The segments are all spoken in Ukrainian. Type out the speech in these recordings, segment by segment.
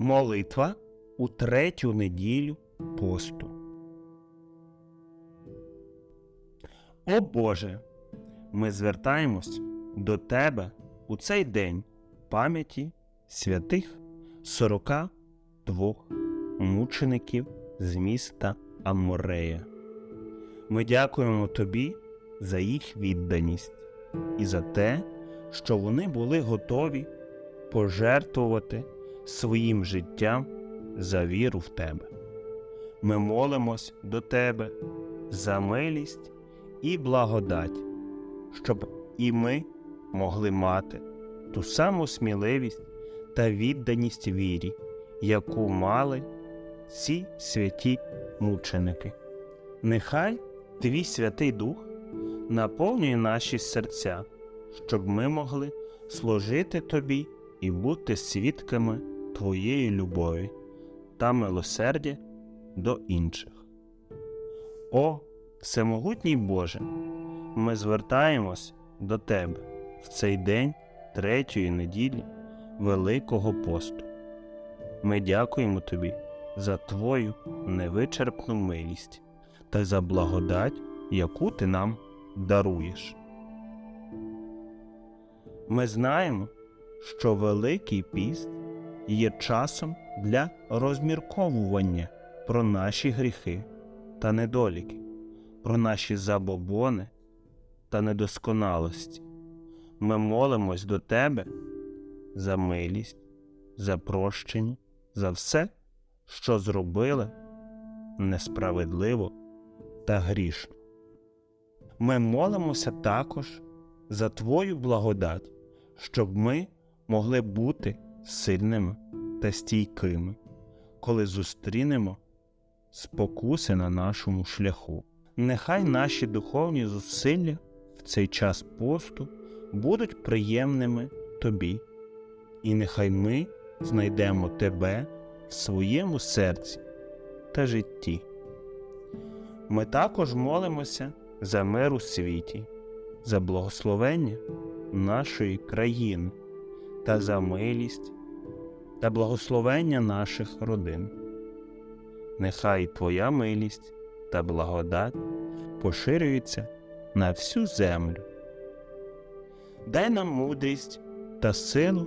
Молитва у третю неділю посту. О Боже, ми звертаємось до Тебе у цей день пам'яті святих 42 мучеників з міста Амморея. Ми дякуємо Тобі за їх відданість і за те, що вони були готові пожертвувати своїм життям за віру в Тебе. Ми молимось до Тебе за милість і благодать, щоб і ми могли мати ту саму сміливість та відданість вірі, яку мали ці святі мученики. Нехай Твій Святий Дух наповнює наші серця, щоб ми могли служити Тобі і бути свідками Твоєї любові та милосердя до інших. О, Всемогутній Боже, ми звертаємось до Тебе в цей день третьої неділі Великого посту. Ми дякуємо Тобі за Твою невичерпну милість та за благодать, яку Ти нам даруєш. Ми знаємо, що Великий піст є часом для розмірковування про наші гріхи та недоліки, про наші забобони та недосконалості. Ми молимось до Тебе за милість, за прощення, за все, що зробили несправедливо та грішно. Ми молимося також за Твою благодать, щоб ми могли бути сильними та стійкими, коли зустрінемо спокуси на нашому шляху. Нехай наші духовні зусилля в цей час посту будуть приємними тобі, і нехай ми знайдемо тебе в своєму серці та житті. Ми також молимося за мир у світі, за благословення нашої країни та за милість та благословення наших родин. Нехай Твоя милість та благодать поширюються на всю землю. Дай нам мудрість та силу,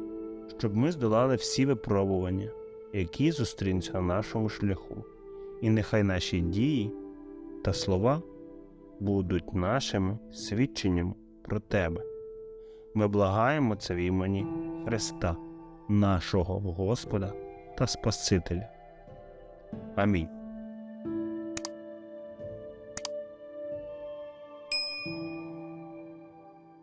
щоб ми здолали всі випробування, які зустрінуться на нашому шляху, і нехай наші дії та слова будуть нашими свідченням про Тебе. Ми благаємо це в імені Христа, нашого Господа та Спасителя. Амінь.